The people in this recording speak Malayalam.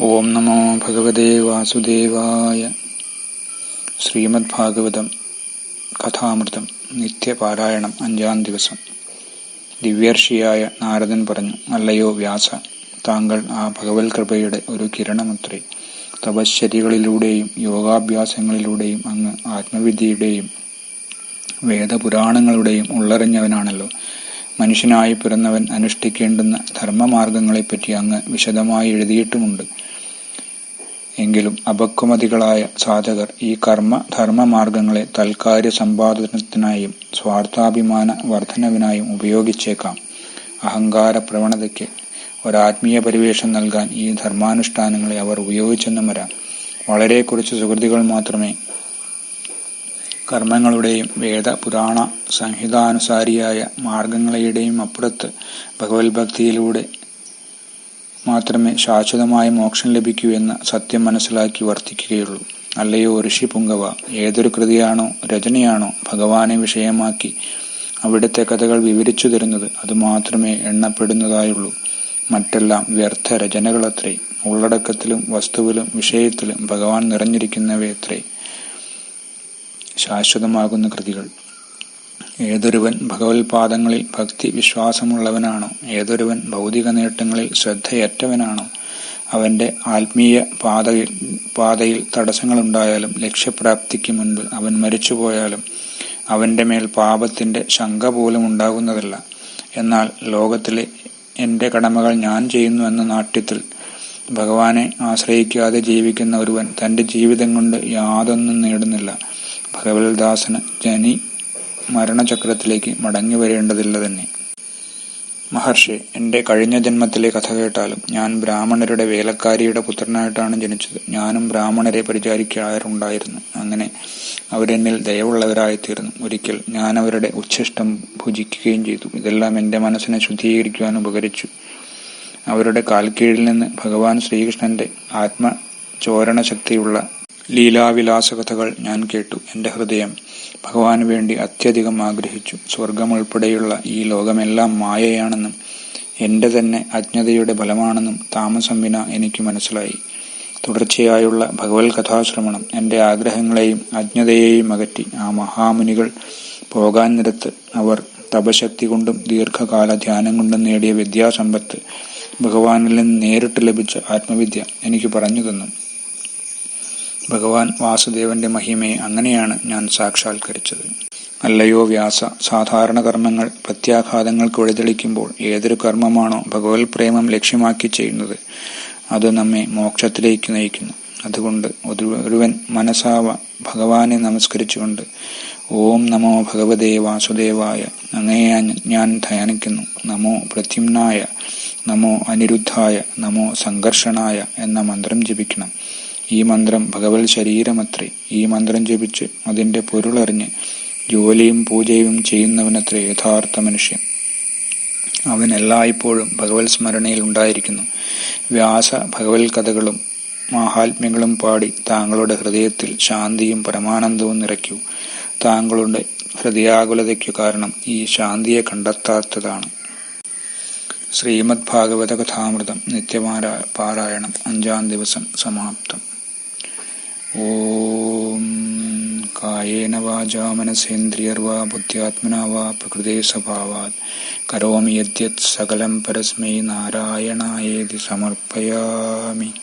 ഓം നമോ ഭഗവതേ വാസുദേവായ ശ്രീമദ് ഭാഗവതം കഥാമൃതം നിത്യപാരായണം അഞ്ചാം ദിവസം. ദിവ്യർഷിയായ നാരദൻ പറഞ്ഞു അല്ലയോ വ്യാസ താങ്കൾ ആ ഭഗവത് കൃപയുടെ ഒരു കിരണമത്രേ. തപശ്ചര്യകളിലൂടെയും യോഗാഭ്യാസങ്ങളിലൂടെയും അങ്ങ് ആത്മവിദ്യയുടെയും വേദപുരാണങ്ങളുടെയും ഉള്ളറിഞ്ഞവനാണല്ലോ. മനുഷ്യനായി പിറന്നവൻ അനുഷ്ഠിക്കേണ്ടുന്ന ധർമ്മമാർഗങ്ങളെപ്പറ്റി അങ്ങ് വിശദമായി എഴുതിയിട്ടുമുണ്ട്. എങ്കിലും അപക്വമതികളായ സാധകർ ഈ കർമ്മ ധർമ്മമാർഗങ്ങളെ തൽക്കാര്യ സമ്പാദനത്തിനായും സ്വാർത്ഥാഭിമാന വർധനവിനായും ഉപയോഗിച്ചേക്കാം. അഹങ്കാര പ്രവണതയ്ക്ക് ഒരാത്മീയ പരിവേഷം നൽകാൻ ഈ ധർമാനുഷ്ഠാനങ്ങളെ അവർ ഉപയോഗിച്ചെന്നും വരാം വളരെ കുറച്ച് സുഹൃത്തുക്കൾ മാത്രമേ കർമ്മങ്ങളുടെയും വേദ പുരാണ സംഹിതാനുസാരിയായ മാർഗങ്ങളുടെയും അപ്പുറത്ത് ഭഗവത് ഭക്തിയിലൂടെ മാത്രമേ ശാശ്വതമായ മോക്ഷം ലഭിക്കൂ എന്ന സത്യം മനസ്സിലാക്കി വർത്തിക്കുകയുള്ളൂ. അല്ലയോ ഋഷി പുങ്കവ ഏതൊരു കൃതിയാണോ രചനയാണോ ഭഗവാനെ വിഷയമാക്കി അവിടുത്തെ കഥകൾ വിവരിച്ചു തരുന്നത് അതുമാത്രമേ എണ്ണപ്പെടുന്നതായുള്ളൂ. മറ്റെല്ലാം വ്യർത്ഥ രചനകളത്രേ ഉള്ളടക്കത്തിലും വസ്തുവിലും വിഷയത്തിലും ഭഗവാൻ നിറഞ്ഞിരിക്കുന്നവയത്രേ. ശാശ്വതമാകുന്ന കൃതികൾ. ഏതൊരുവൻ ഭഗവത്പാദങ്ങളിൽ ഭക്തി വിശ്വാസമുള്ളവനാണോ? ഏതൊരുവൻ ഭൗതിക നേട്ടങ്ങളിൽ ശ്രദ്ധയറ്റവനാണോ? അവന്റെ ആത്മീയ പാതയിൽ പാതയിൽ തടസ്സങ്ങളുണ്ടായാലും ലക്ഷ്യപ്രാപ്തിക്ക് മുൻപ് അവൻ മരിച്ചുപോയാലും അവന്റെ മേൽ പാപത്തിന്റെ ശങ്ക പോലും ഉണ്ടാകുന്നതല്ല. എന്നാൽ ലോകത്തിലെ എന്റെ കടമകൾ ഞാൻ ചെയ്യുന്നു എന്ന നാട്യത്തിൽ ഭഗവാനെ ആശ്രയിക്കാതെ ജീവിക്കുന്ന ഒരുവൻ തന്റെ ജീവിതം കൊണ്ട് യാതൊന്നും നേടുന്നില്ല. ഭഗവത്ദാസന് ജനി മരണചക്രത്തിലേക്ക് മടങ്ങി വരേണ്ടതില്ല തന്നെ. മഹർഷി എന്റെ കഴിഞ്ഞ ജന്മത്തിലെ കഥ കേട്ടാലും ഞാൻ ബ്രാഹ്മണരുടെ വേലക്കാരിയുടെ പുത്രനായിട്ടാണ് ജനിച്ചത്. ഞാനും ബ്രാഹ്മണരെ പരിചാരിക്കാറുണ്ടായിരുന്നു. അങ്ങനെ അവരെന്നിൽ ദയവുള്ളവരായിത്തീർന്നു. ഒരിക്കൽ ഞാൻ അവരുടെ ഉച്ഛിഷ്ടം ഭുജിക്കുകയും ചെയ്തു. ഇതെല്ലാം എന്റെ മനസ്സിനെ ശുദ്ധീകരിക്കുവാൻ ഉപകരിച്ചു. അവരുടെ കാൽക്കീഴിൽ നിന്ന് ഭഗവാൻ ശ്രീകൃഷ്ണന്റെ ആത്മചോരണ ശക്തിയുള്ള ലീലാവിലാസ കഥകൾ ഞാൻ കേട്ടു. എന്റെ ഹൃദയം ഭഗവാന് വേണ്ടി അത്യധികം ആഗ്രഹിച്ചു. സ്വർഗം ഉൾപ്പെടെയുള്ള ഈ ലോകമെല്ലാം മായയാണെന്നും എന്റെ തന്നെ അജ്ഞതയുടെ ഫലമാണെന്നും താമസം വിന എനിക്ക് മനസ്സിലായി. തുടർച്ചയായുള്ള ഭഗവത് കഥാശ്രമണം എന്റെ ആഗ്രഹങ്ങളെയും അജ്ഞതയെയും അകറ്റി. ആ മഹാമുനികൾ പോകാൻ നിരത്ത് അവർ തപശക്തി കൊണ്ടും ദീർഘകാല ധ്യാനം കൊണ്ടും നേടിയ വിദ്യാസമ്പത്ത് ഭഗവാനിൽ നിന്ന് നേരിട്ട് ലഭിച്ച ആത്മവിദ്യ എനിക്ക് പറഞ്ഞു തന്നു. ഭഗവാൻ വാസുദേവന്റെ മഹിമയെ അങ്ങനെയാണ് ഞാൻ സാക്ഷാത്കരിച്ചത്. അല്ലയോ വ്യാസ സാധാരണ കർമ്മങ്ങൾ പ്രത്യാഘാതങ്ങൾക്ക് വഴിതെളിക്കുമ്പോൾ ഏതൊരു കർമ്മമാണോ ഭഗവത് പ്രേമം ലക്ഷ്യമാക്കി ചെയ്യുന്നത് അത് നമ്മെ മോക്ഷത്തിലേക്ക് നയിക്കുന്നു. അതുകൊണ്ട് ഒരുവൻ മനസാവ ഭഗവാനെ നമസ്കരിച്ചുകൊണ്ട് ഓം നമോ ഭഗവതേ വാസുദേവായ അങ്ങയെ ഞാൻ ധ്യാനിക്കുന്നു. നമോ പ്രത്യുമ്നായ നമോ അനിരുദ്ധായ നമോ സംഘർഷണായ എന്ന മന്ത്രം ജപിക്കണം. ഈ മന്ത്രം ഭഗവത് ശരീരമത്രേ. ഈ മന്ത്രം ജപിച്ച് അതിന്റെ പൊരുളറിഞ്ഞ് ജോലിയും പൂജയും ചെയ്യുന്നവനത്രേ യഥാർത്ഥ മനുഷ്യൻ. അവൻ എല്ലായ്പ്പോഴും ഭഗവത് സ്മരണയിൽ ഉണ്ടായിരിക്കുന്നു. വ്യാസ ഭഗവത് കഥകളും മഹാത്മ്യങ്ങളും പാടി താങ്കളുടെ ഹൃദയത്തിൽ ശാന്തിയും പരമാനന്ദവും നിറയ്ക്കൂ. താങ്കളുടെ ഹൃദയാകുലതയ്ക്കു കാരണം ഈ ശാന്തിയെ കണ്ടെത്താത്തതാണ്. ശ്രീമദ് ഭാഗവത കഥാമൃതം പാരായണം അഞ്ചാം ദിവസം സമാപ്തം. ॐ कायेन वाजामनसेन्द्रियर्वा बुद्ध्यात्मना वा प्रकृते स्वभावात्। करोमि यद्यत् सकलं परस्मै नारायणायेति समर्पयामि।